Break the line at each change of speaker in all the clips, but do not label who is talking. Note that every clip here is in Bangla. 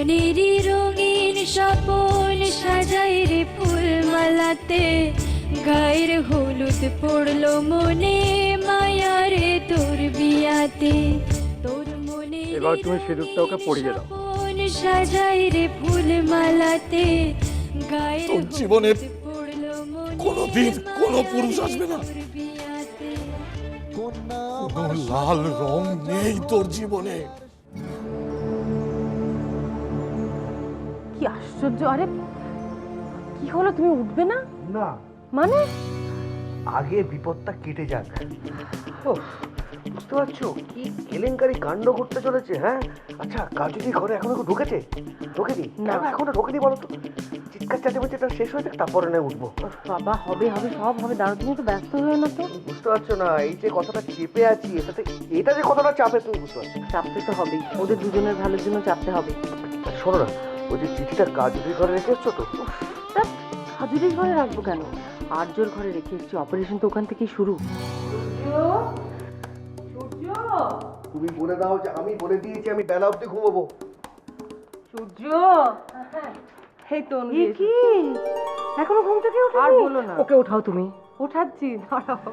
মনেরই রঙিন স্বপন সাজাই রে ফুল মালাতে গায়ের হলুদ পড়ল মনে মায়ারে তোর বিয়াতে। তোর মনে
এবার তুমি সিঁদুরটা ওকে পরিয়ে দাও।
সাজাই রে ফুল মালাতে গায়ের
তোর জীবনে
মনে
কোনোদিন কোনো পুরুষ আসবে না।
তোর
কোনো লাল রং নেই তোর জীবনে।
কি আশ্চর্য? আরে কি হলো? তুমি উঠবে না?
না।
মানে?
আগে বিপদটা কেটে যাক। ও, বুঝতে পারছ? কি কেলেঙ্কারি কাণ্ড চলেছে হ্যাঁ? আচ্ছা কাজুরি ঘরে এখনও কেউ ঢুকেছে? ঢোকেনি?
না।
কেন এখনও ঢোকেনি বলো তো? চিৎকার এটা শেষ হয়ে যাক তারপরে না উঠবো।
বাবা হবে হবে সব হবে। দাঁড়ো তুমি তো ব্যস্ত হয়ে না তো?
বুঝতে পারছ না এই যে কথাটা চেপে আছি এটাতে এটা যে কথাটা চাপে তুমি বুঝতে পারছ
চাপতে তো হবেই। ওদের দুজনের ভালোর জন্য চাপতে হবে।
শোনো না ওই যে চিঠিটা কাজুরি ঘরে রেখে এসছো তো?
হাজুরির ঘরে রাখব কেন? আর্যর ঘরে রেখে এসেছি অপারেশন তো ওখান থেকেই শুরু।
তুমি বলে দাও যে আমি বলে দিয়েছি আমি বেলা অবধি ঘুমাবো।
সূর্য? এই তো কি? এখনও ঘুম থেকে উঠে আর বলো না। ওকে ওঠাও তুমি। ওঠাচ্ছি দাঁড়াও।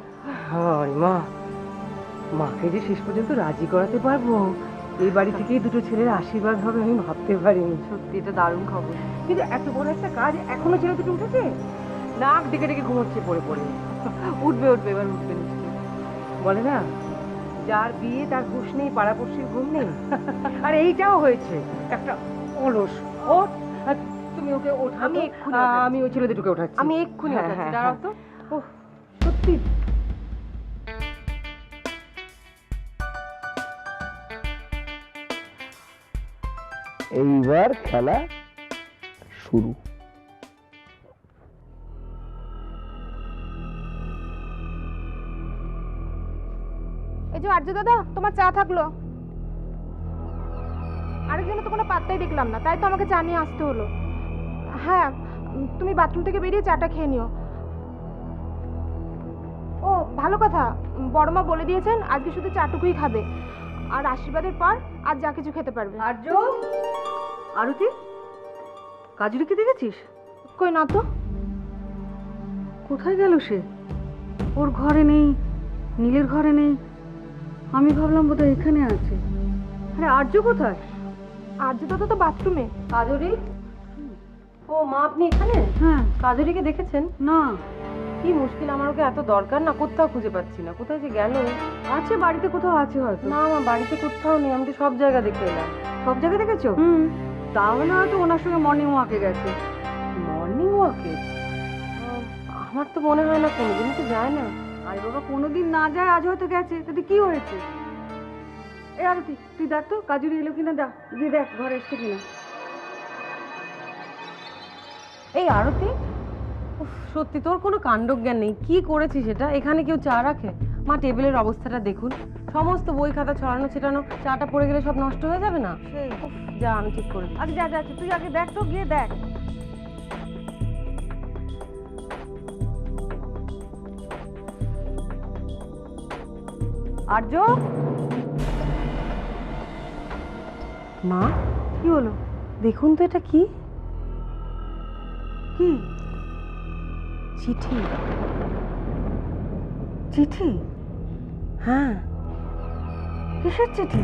হায় মা। মাকে যে শেষ পর্যন্ত রাজি করাতে পারব এই বাড়ি থেকেই দুটো ছেলের আশীর্বাদ হবে আমি ভাবতে পারিনি। সত্যি এটা দারুণ খবর। কিন্তু এত বড় একটা কাজ এখনও ছেলে দুটো উঠেছে? নাক ডেকে ডেকে ঘুমোচ্ছে পড়ে পড়ে। উঠবে উঠবে এবার উঠবে নিশ্চয়ই। বলে না যার বিয়ে তার হুশ নেই পাড়াপড়শির ঘুম নেই। আর এইটাও হয়েছে একটা অলস। আর তুমি ওকে ওঠা আমি আমি ওই ছেলে দুটোকে ওঠাচ্ছি। আমি এক্ষুনি ওঠাচ্ছি দাঁড়াও তো। ওহ, সত্যি।
এইবার খেলা শুরু।
এই যে আর্য দাদা তোমার চা থাকল। আরেকজনের তো কোনো পাত্তাই দেখলাম না তাই তো আমাকে চা নিয়ে আসতে হলো। হ্যাঁ তুমি বাথরুম থেকে বেরিয়ে চাটা খেয়ে নিও। ও ভালো কথা। বড়মা বলে দিয়েছেন আজকে শুধু চাটুকুই খাবে। আর আশীর্বাদের পর আর যা কিছু খেতে পারবে।
আর্য? আরতি? কাজুরিকে দেখেছিস?
কই না তো।
কোথায় গেল সে? ওর ঘরে নেই নীলের ঘরে নেই। আমি ভাবলাম বোধহয় এখানে আছে। আরে আর্য কোথায়?
আর্য দাদা তো বাথরুমে।
কাজরি? ও মা আপনি এখানে? হ্যাঁ। কাজরিকে দেখেছেন? না। কি মুশকিল আমার ওকে এত দরকার? না কোথাও খুঁজে পাচ্ছি না। কোথায় যে গেল? আছে বাড়িতে কোথাও আছে হয়তো। না আমার বাড়িতে কোথাও নেই। আমি তো সব জায়গা দেখে এলাম। সব জায়গা দেখেছ? হুম। তাহলে হয়তো ওনার সঙ্গে মর্নিং ওয়াকে গেছে। মর্নিং ওয়াকে আমার তো মনে হয় না কোনোদিন তো যায় না। আরে বাবা, কোনোদিন না যায়, আজ হয়তো গেছে। তাতে কি হয়েছে? এ আরতি, তুই দেখ তো, কাজুরি এলো কিনা, দেখ, গিয়ে দেখ, ঘরে এসছে কিনা। এই আরতি সত্যি তোর কোনো কাণ্ডজ্ঞান নেই। কি করেছিস সেটা এখানে কেউ চা রাখে? মা, টেবিলের অবস্থাটা দেখুন। সমস্ত বই খাতা ছড়ানো ছিটানো চাটা পড়ে গেলে সব নষ্ট হয়ে যাবে না? উফ, যা আমি ঠিক করে আগে যা যা তুই আগে দেখ তো গিয়ে দেখ। আর্য? মা? কি হলো? দেখুন তো এটা কি? কি? চিঠি। চিঠি? হ্যাঁ। কিসের চিঠি?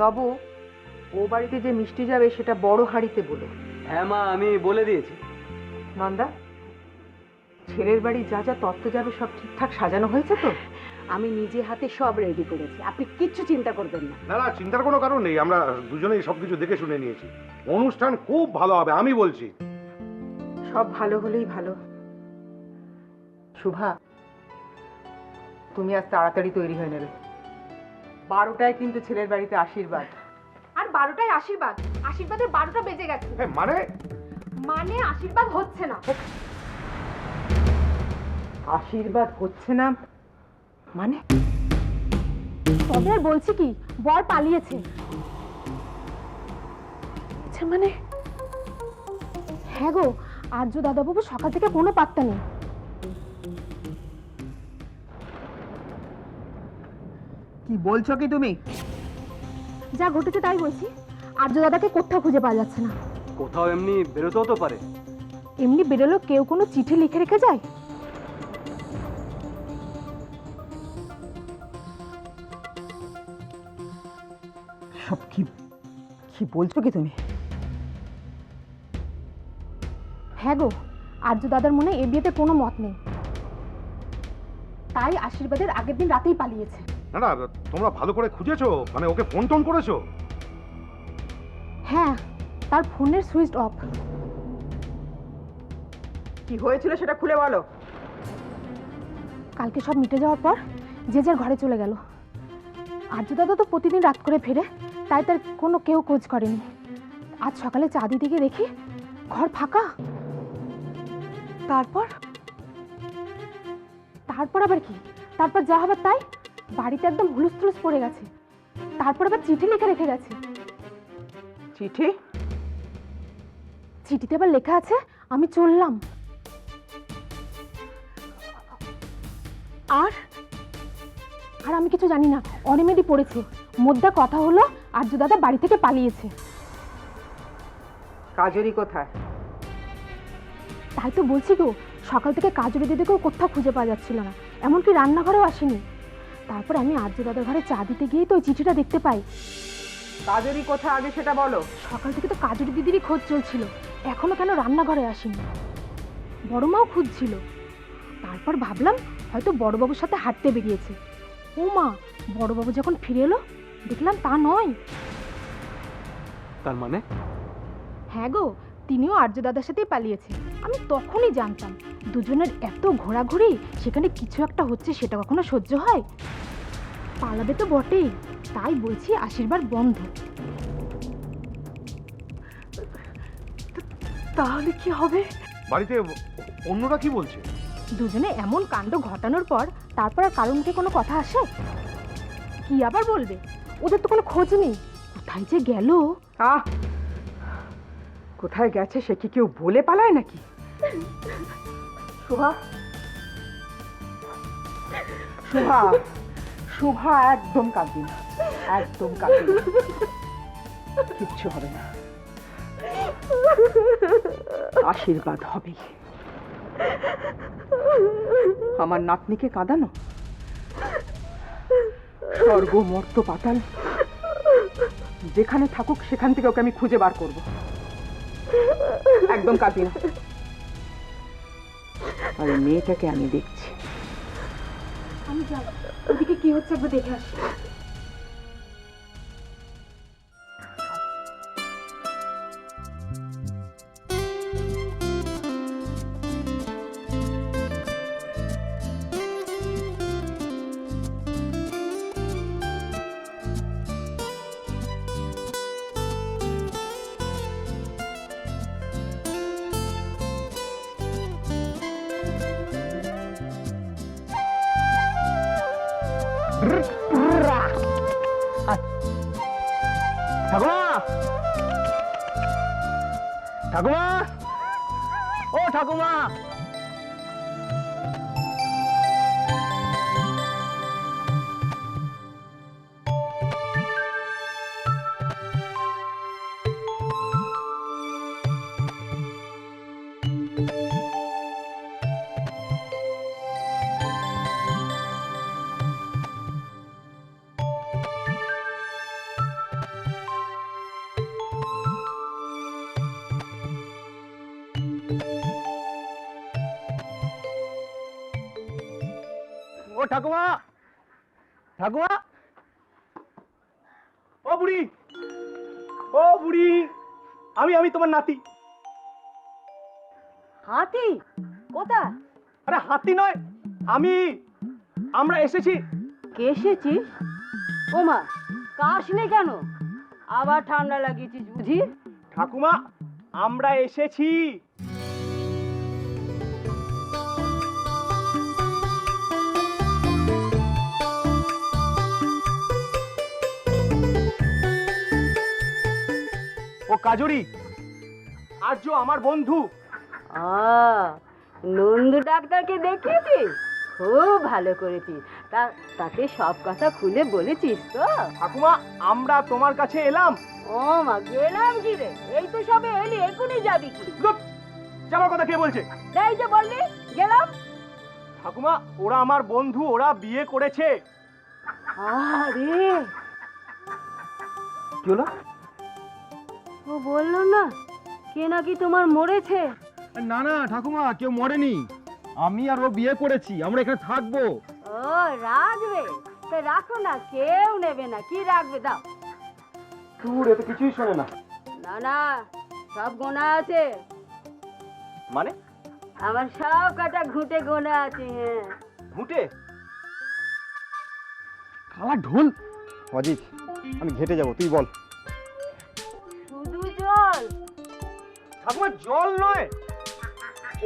নব ও বাড়িতে যে মিষ্টি যাবে সেটা বড় হাঁড়িতে বলো।
হ্যাঁ মা আমি বলে দিয়েছি।
নন্দা ছেলের বাড়ি যা যা তত্ত্ব যাবে সব ঠিকঠাক সাজানো হয়েছে তো?
আমি নিজে হাতে সব রেডি করেছি। আপনি কিচ্ছু চিন্তা করবেন না।
না না চিন্তার কোনো কারণ নেই। আমরা দুজনেই সবকিছু দেখে শুনে নিয়েছি। অনুষ্ঠান খুব ভালো হবে আমি বলছি।
সব ভালো হলেই ভালো। শুভা তুমি আজ তাড়াতাড়ি তৈরি হয়ে নেবে। বারোটায় কিন্তু ছেলের বাড়িতে আশীর্বাদ।
আর বারোটায় আশীর্বাদ? আশীর্বাদের বারোটা বেজে গেছে।
হ্যাঁ মানে?
মানে আশীর্বাদ হচ্ছে না।
আশীর্বাদ হচ্ছে না। মানে?
তবে আর বলছি কি বর পালিয়েছে।
আচ্ছা মানে?
হ্যাঁ গো আর্য দাদাবাবু সকাল থেকে কোনো পাত্তা নেই।
কি বলছো কি তুমি?
যা ঘটেছে তাই বলছি আর্য দাদাকে কোথাও খুঁজে পাওয়া যাচ্ছে না।
কোথাও এমনি বেরোতেও তো পারে।
এমনি বেরোলো কেউ কোনো চিঠি লিখে রেখে যায়?
সব কি কি বলছো কি তুমি?
হ্যাঁ গো আর্য দাদার মনে এ বিয়েতে কোনো মত নেই। তাই আশীর্বাদের আগের দিন রাতেই পালিয়েছে।
না না তোমরা ভালো করে খুঁজেছো মানে ওকে ফোন টোন করেছ?
হ্যাঁ তার ফোনের সুইচ অফ।
কি হয়েছিল সেটা খুলে বলো।
কালকে সব মিটে যাওয়ার পর যে যার ঘরে চলে গেল। আর্য দাদা তো প্রতিদিন রাত করে ফেরে। তাই তার কোনো কেউ খোঁজ করেনি। আজ সকালে চা দিতে গিয়ে দেখি ঘর ফাঁকা। তারপর? তারপর আবার কি? তারপর যা হবে তাই? বাড়িতে একদম হুলুস তুলুস পড়ে গেছে। তারপর আবার চিঠি লিখে রেখে গেছে।
চিঠি?
চিঠিতে আবার লেখা আছে আমি চললাম। আর? আর আমি কিছু জানি না। অনিমেদি পড়েছে। মধ্যে কথা হলো আর্য দাদা বাড়ি থেকে পালিয়েছে।
কাজেরই কোথায়?
তাই তো বলছি গো সকাল থেকে কাজুরি দিদিকেও কোথাও খুঁজে পাওয়া যাচ্ছিল না এমনকি রান্নাঘরেও আসেনি। তারপর আমি আর্য দাদার ঘরে চা দিতে গিয়েই তো ওই চিঠিটা দেখতে পাই।
কাজেরই কোথায় আগে সেটা বলো।
সকাল থেকে তো কাজরি দিদিরই খোঁজ চলছিল এখনও কেন রান্নাঘরে আসেনি? বড় মাও খুঁজছিল। তারপর ভাবলাম হয়তো বড়বাবুর সাথে হাঁটতে বেরিয়েছে। ও মা বড়বাবু যখন ফিরে এলো দেখলাম তা নয়।
তার মানে?
হ্যাঁ গো তিনিও আর্য দাদার সাথেই পালিয়েছে। আমি তখনই জানতাম দুজনের এত ঘোরাঘুরি সেখানে কিছু একটা হচ্ছে সেটা কখনো সহ্য হয়? পালাবে তো বটেই তাই বলছি আশীর্বাদ বন্ধ।
তাহলে কি হবে?
বাড়িতে অন্যরা কি বলছে?
দুজনে এমন কাণ্ড ঘটানোর পর তারপর আর মুখে কোনো কথা আসে? কি আবার বলবে? ওদের তো কোনো খোঁজ নেই। কোথায় যে গেল?
আহ! কোথায় গেছে সে কি কেউ বলে পালায় নাকি? শোভা শোভা শোভা একদম কাঁদবি না। একদম কাঁদবি। কিচ্ছু হবে না। আশীর্বাদ হবে আমার নাতনিকে কাঁদানো? স্বর্গ মর্ত পাতাল। যেখানে থাকুক, সেখান থেকে ওকে আমি খুঁজে বার করব। একদম কাঁদি না। আর মেয়েটাকে আমি দেখছি।
আমি যাব। ওদিকে কি হচ্ছে, একবার দেখে আসি।
ঠাকুমা ঠাকুমা ও ঠাকুমা ঠাকুমা। ঠাকুমা। ও বুড়ি। ও বুড়ি আমি আমি তোমার নাতি।
হাতি? কোথা
আরে হাতি নয় আমি আমরা এসেছি।
কে এসেছিস ওমা কেন? আবার ঠান্ডা লাগিয়েছিস বুঝি?
ঠাকুমা আমরা এসেছি। কাজুরি
আর্য আমার বন্ধু।
আ, নন্দু ডাক্তারকে দেখিয়েছিস খুব ভালো করেছিস তা তাকে সব কথা খুলে বলেছিস তো?
ঠাকুমা আমরা তোমার কাছে এলাম।
ও মা গেলাম কি রে? এই তো সবে এলি এখনই যাবি কি?
চুপ! যাবার কথা কে বলছে?
এই যে বললি গেলাম।
ঠাকুমা ওরা আমার বন্ধু ওরা বিয়ে করেছে।
আরে!
কি হলো?
ও বলল না? কে নাকি তোমার মরেছে?
না না ঠাকুমা কেউ মরেনি। আমি আর ও বিয়ে করেছি আমরা এখানে থাকব।
ও রাখবে তা রাখো না কেউ নেবে না। কি রাখবে দাও।
দূর এতে কিছুই শোনে না।
না না সব গোনা আছে।
মানে?
আমার সব কাটা ঘুটে গোনা আছে হ্যাঁ।
ঘুটে? কালা ঢোল? অজিত আমি ঘেটে যাব তুই বল। ঠাকুমা জল নয়।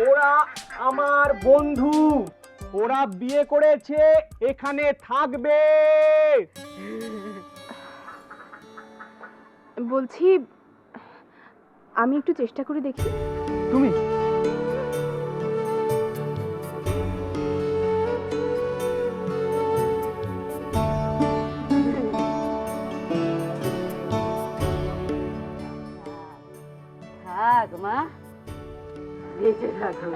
ওরা আমার বন্ধু। ওরা বিয়ে করেছে এখানে থাকবে।
বলছি আমি একটু চেষ্টা করে দেখি।
তুমি?
থাক মা বেঁচে থাকো।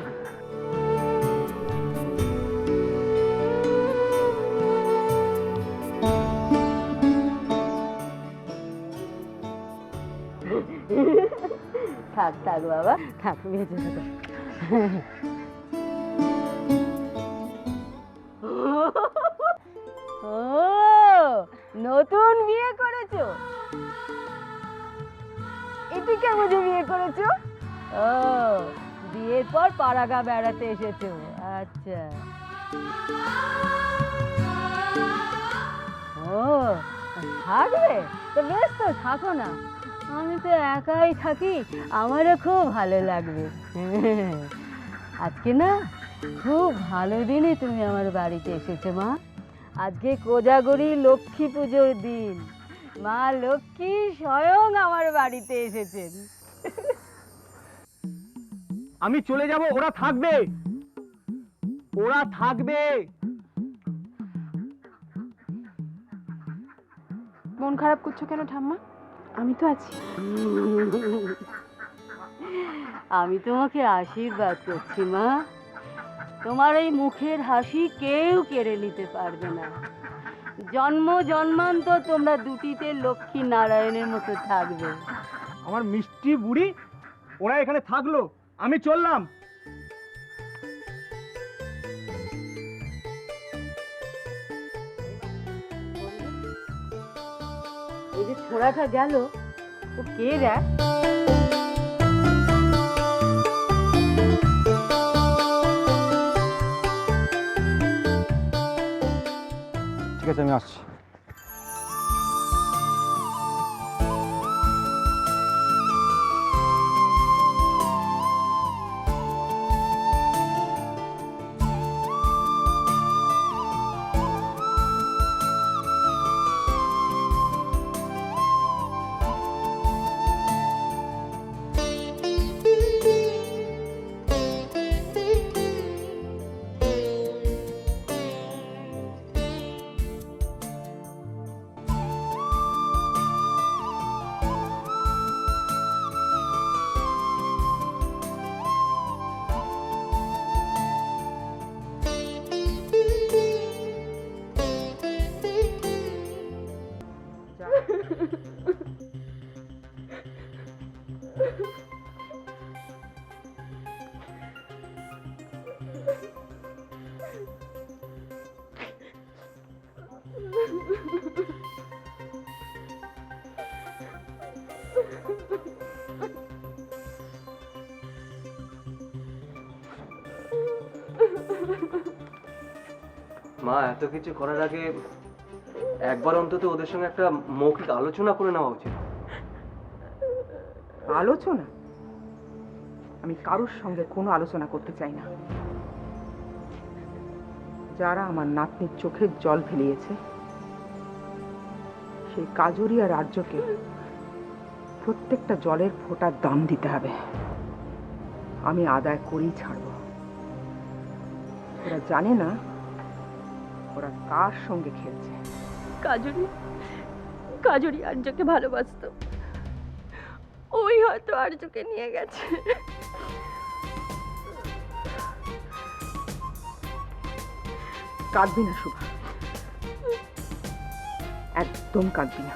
থাক থাক বাবা, থাক, বেঁচে থাকো। ও, নতুন বিয়ে করেছ? এটিকে বুঝে বিয়ে করেছ? ও, বিয়ের পর পাড়াগা বেড়াতে এসেছ আচ্ছা। ও, থাকবে? তো বেশ তো, থাকো না। আমি তো একাই থাকি, আমারও খুব ভালো লাগবে। আজকে না, খুব ভালো দিনে তুমি আমার বাড়িতে এসেছ, মা। আজকে কোজাগরি লক্ষ্মী পুজোর দিন। মা লক্ষ্মী স্বয়ং আমার বাড়িতে এসেছেন।
আমি চলে যাব ওরা থাকবে। ওরা থাকবে।
মন খারাপ করছ কেন ঠাম্মা? আমি তো আছি।
আমি তোমাকে আশীর্বাদ করছি মা। তোমার এই মুখের হাসি কেউ কেড়ে নিতে পারবে না। জন্ম জন্মান্তর তোমরা দুটিতে লক্ষ্মী নারায়ণের মতো থাকবে।
আমার মিষ্টি বুড়ি ওরা এখানে থাকল। আমি চললাম।
ওই যে ছোড়াটা গেল ও কে রে?
ঠিক আছে আমি আসছি। মা, এত কিছু করার আগে একবার অন্তত ওদের সঙ্গে একটা মৌখিক আলোচনা করে নেওয়া উচিত।
আলোচনা? আমি কারোর সঙ্গে কোনো আলোচনা করতে চাই না। যারা আমার নাতনির চোখের জল ফেলিয়েছে সেই কাজুরি আর রাজ্যকে প্রত্যেকটা জলের ফোঁটার দাম দিতে হবে। আমি আদায় করেই ছাড়ব। ওরা জানে না ওরা কার সঙ্গে খেলছে।
কাজরি কাজরি আর্যকে ভালোবাসতো। ওই হয়তো আর্যকে নিয়ে গেছে।
কাঁদবি না শুভা। একদম কাঁদবি না।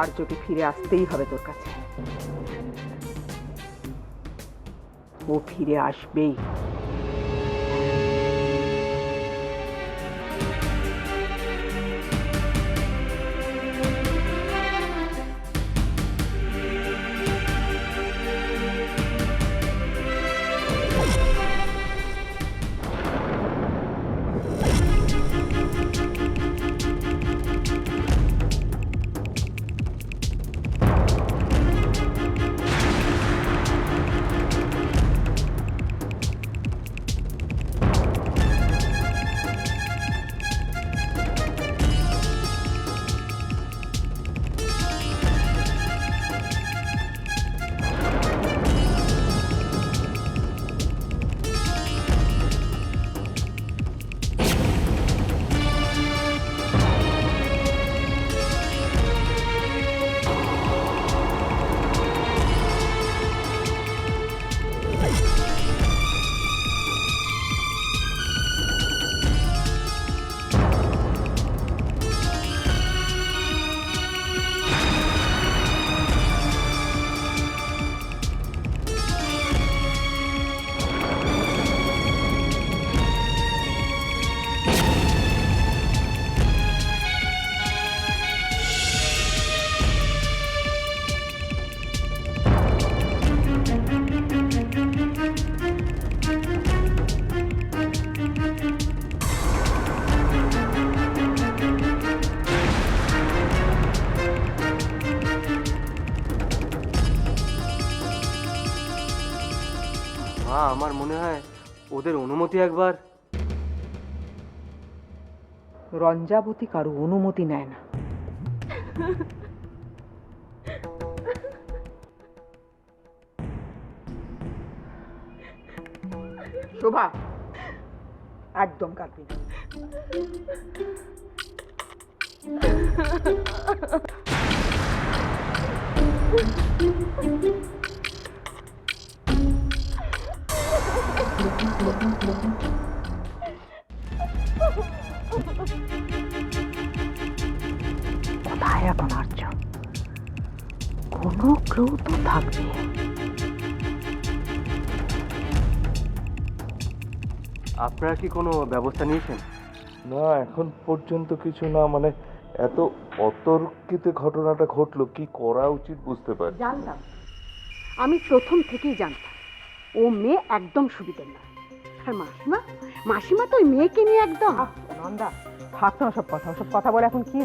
আর যদি ফিরে আসতেই হবে তোর কাছে ও ফিরে আসবেই।
মা, আমার মনে হয় ওদের অনুমতি একবার।
রঞ্জাবতী কারও অনুমতি নেয় না। শোভা, একদম কাঁদবি না। কোথায় এখন আর্য কোনো ক্লু তো থাকবে।
আপনারা কি কোনো ব্যবস্থা নিয়েছেন?
না এখন পর্যন্ত কিছু না মানে এত অতর্কিত ঘটনাটা ঘটলো কি করা উচিত বুঝতে পারি
জানতাম। আমি প্রথম থেকেই জানতাম। ও মেয়ে একদম সুবিধের না আর মাসিমা মাসিমা তো ওই মেয়েকে নিয়ে একদম
নন্দা, থাক না সব কথা সব কথা বলে এখন কি?